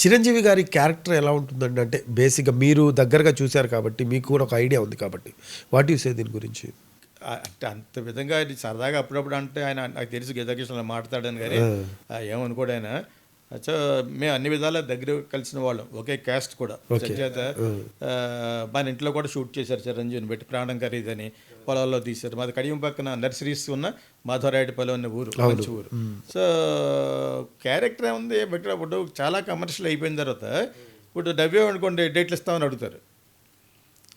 చిరంజీవి గారి క్యారెక్టర్ ఎలా ఉంటుందండి? అంటే బేసిక్గా మీరు దగ్గరగా చూశారు కాబట్టి మీకు కూడా ఒక ఐడియా ఉంది కాబట్టి. వాట్ యూ సే దీని గురించి? అంటే అంత విధంగా సరదాగా అప్పుడప్పుడు అంటే ఆయన నాకు తెలుసు గీతాకృష్ణ మాట్లాడాను కానీ ఏమనుకోడు ఆయన. సో మేము అన్ని విధాలా దగ్గర కలిసిన వాళ్ళం. ఒకే క్యాస్ట్ కూడా. చేత మన ఇంట్లో కూడా షూట్ చేశారు చిరంజీవిని పెట్టి ప్రాణం ఖరీదని పొలాల్లో తీశారు. మాది కడియం పక్కన నర్సరీస్ ఉన్న మాధవరాయుడిపల్లి అనే ఊరు మంచి ఊరు. సో క్యారెక్టర్ ఏముంది? బట్ చాలా కమర్షియల్ అయిపోయిన తర్వాత ఇప్పుడు డబ్బే అనుకోండి డేట్లు ఇస్తామని అడుగుతారు.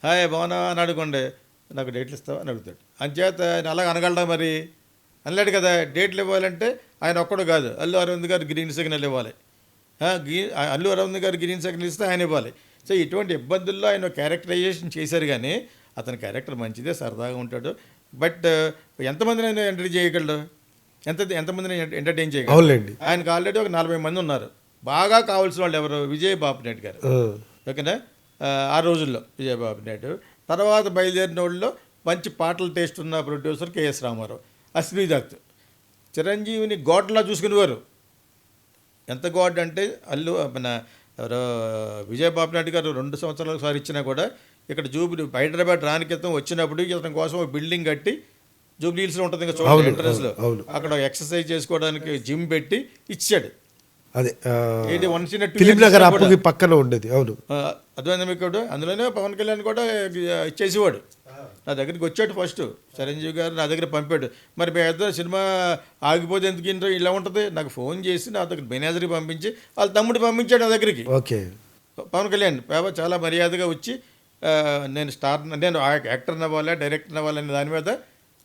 హాయ్ బాగున్నా అని అడుగుండే నాకు డేట్లు ఇస్తావా అని అడుగుతాడు. అంచేత ఆయన అలాగ అనగలడా మరి? అనలేడు కదా డేట్లు ఇవ్వాలంటే ఆయన ఒక్కడు కాదు. అల్లు అరవింద్ గారు గ్రీన్ సిగ్నల్ ఇవ్వాలి. అల్లు అరవింద్ గారు గ్రీన్ సిగ్నల్ ఇస్తే ఆయన ఇవ్వాలి. సో ఇటువంటి ఇబ్బందుల్లో ఆయన క్యారెక్టరైజేషన్ చేశారు కానీ అతని క్యారెక్టర్ మంచిదే సరదాగా ఉంటాడు. బట్ ఎంతమందిని ఆయన ఎంటర్టైన్ చేయగలడు? ఎంత ఎంతమందిని ఎంటర్టైన్ చేయగలడు? ఆయనకు ఆల్రెడీ ఒక నలభై మంది ఉన్నారు. బాగా కావాల్సిన వాళ్ళు ఎవరు? విజయ్ బాబు నాయుడు గారు ఓకేనా? ఆ, రోజుల్లో విజయబాబు నాయుడు తర్వాత బయలుదేరిన వాళ్ళలో మంచి పాటల టేస్ట్ ఉన్న producer K S Ramarao. Ashwini Dutt చిరంజీవిని గాడ్లా చూసుకునేవారు. ఎంత గాడ్ అంటే అల్లు మన విజయబాబు నాయుడు గారు రెండు సంవత్సరాల ఒకసారి ఇచ్చినా కూడా ఇక్కడ జూబిలీ హైదరాబాద్ రాని క్రితం వచ్చినప్పుడు ఇతని కోసం ఒక బిల్డింగ్ కట్టి జూబ్లీ హిల్స్లో ఉంటుంది ఇంకా చూడండి ఎంట్రన్స్లో. అక్కడ ఎక్సర్సైజ్ చేసుకోవడానికి జిమ్ పెట్టి ఇచ్చాడు. అదే ఏంటి వన్ పక్కన ఉండేది అవును. అర్థమైంది మీకు అందులోనే పవన్ కళ్యాణ్ కూడా ఇచ్చేసేవాడు. నా దగ్గరికి వచ్చాడు ఫస్ట్ చిరంజీవి గారు నా దగ్గర పంపాడు. మరి మీ ఇద్దరు సినిమా ఆగిపోతే ఎందుకు ఇంట్లో ఇలా ఉంటుంది? నాకు ఫోన్ చేసి నా దగ్గర మేనేజర్కి పంపించి వాళ్ళ తమ్ముడు పంపించాడు నా దగ్గరికి. ఓకే. పవన్ కళ్యాణ్ బాబా చాలా మర్యాదగా వచ్చి నేను స్టార్ నేను యాక్టర్ అవ్వాలా డైరెక్టర్ అవ్వాలనే దాని మీద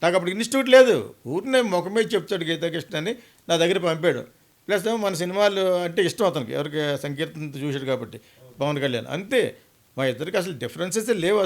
నాకు అప్పుడు ఇన్స్టిట్యూట్ లేదు. ఊరినే ముఖమే చెప్తాడు గీతాకృష్ణ అని నా దగ్గర పంపాడు. ప్లస్ ఏమో మన సినిమాలు అంటే ఇష్టం అతనికి. ఎవరికి సంకీర్తన చూశాడు కాబట్టి పవన్ కళ్యాణ్. అంతే. మా ఇద్దరికి అసలు డిఫరెన్సెస్ లేవు అసలు.